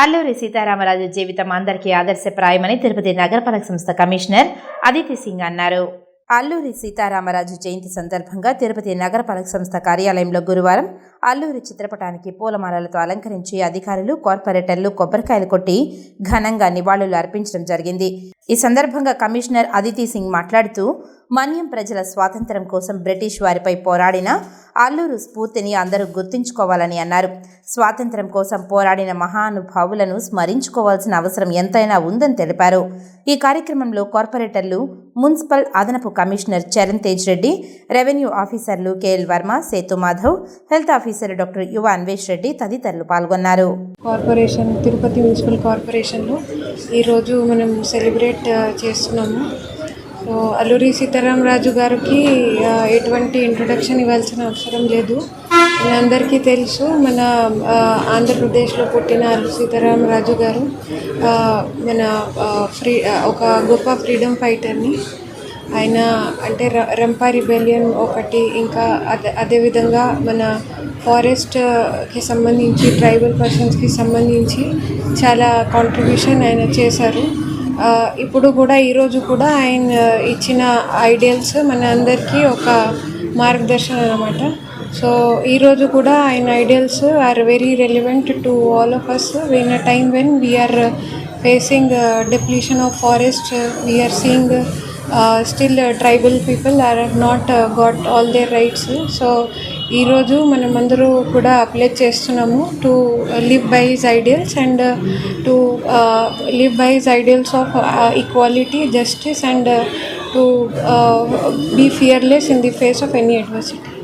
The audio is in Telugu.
అల్లూరి సీతారామరాజు జీవితం అందరికీ ఆదర్శప్రాయమని తిరుపతి నగరపాలక సంస్థ కమిషనర్ అదితి సింగ్ అన్నారు. అల్లూరి సీతారామరాజు జయంతి సందర్భంగా తిరుపతి నగరపాలక సంస్థ కార్యాలయంలో గురువారం అల్లూరి చిత్రపటానికి పూలమాలలతో అలంకరించి అధికారులు కార్పొరేటర్లు కొబ్బరికాయలు కొట్టి ఘనంగా నివాళులు అర్పించడం జరిగింది. ఈ సందర్భంగా కమిషనర్ అదితి సింగ్ మాట్లాడుతూ మన్యం ప్రజల స్వాతంత్రం కోసం బ్రిటిష్ వారిపై పోరాడిన అల్లూరు స్ఫూర్తిని అందరూ గుర్తుంచుకోవాలని అన్నారు. స్వాతంత్రం కోసం పోరాడిన మహానుభావులను స్మరించుకోవాల్సిన అవసరం ఎంతైనా ఉందని తెలిపారు. ఈ కార్యక్రమంలో కార్పొరేటర్లు మున్సిపల్ అదనపు కమిషనర్ చరణ్ తేజ్ రెడ్డి రెవెన్యూ ఆఫీసర్లు KL Varma Sethu Madhav health officer doctor Yuva Anvesh Reddy తదితరులు పాల్గొన్నారు. కార్పొరేషన్ తిరుపతి మున్సిపల్ కార్పొరేషన్లో ఈరోజు మనం సెలబ్రేట్ చేస్తున్నాము. సో అల్లూరి సీతారామరాజు గారికి ఎటువంటి ఇంట్రొడక్షన్ ఇవ్వాల్సిన అవసరం లేదు. అందరికీ తెలుసు మన ఆంధ్రప్రదేశ్లో పుట్టిన అల్లు సీతారామరాజు గారు మన ఫ్రీ ఒక గొప్ప ఫ్రీడమ్ ఫైటర్ని ఆయన అంటే ర- రంపా రిబెలియన్ ఒకటి ఇంకా అదే అదేవిధంగా మన ఫారెస్ట్కి సంబంధించి ట్రైబల్ పర్సన్స్కి సంబంధించి చాలా కాంట్రిబ్యూషన్ ఆయన చేశారు. ఇప్పుడు కూడా ఈరోజు కూడా ఆయన ఇచ్చిన ఐడియల్స్ మన అందరికీ ఒక మార్గదర్శనం అనమాట సో ఈరోజు కూడా ఆయన ideals are very relevant to all of us in a time when we're facing depletion of forest we're seeing still tribal people are not got all their rights so ఈరోజు మనం అందరూ కూడా అప్లై చేస్తున్నాము to live by his ideals and to live by his ideals of equality justice and to be fearless in the face of any adversity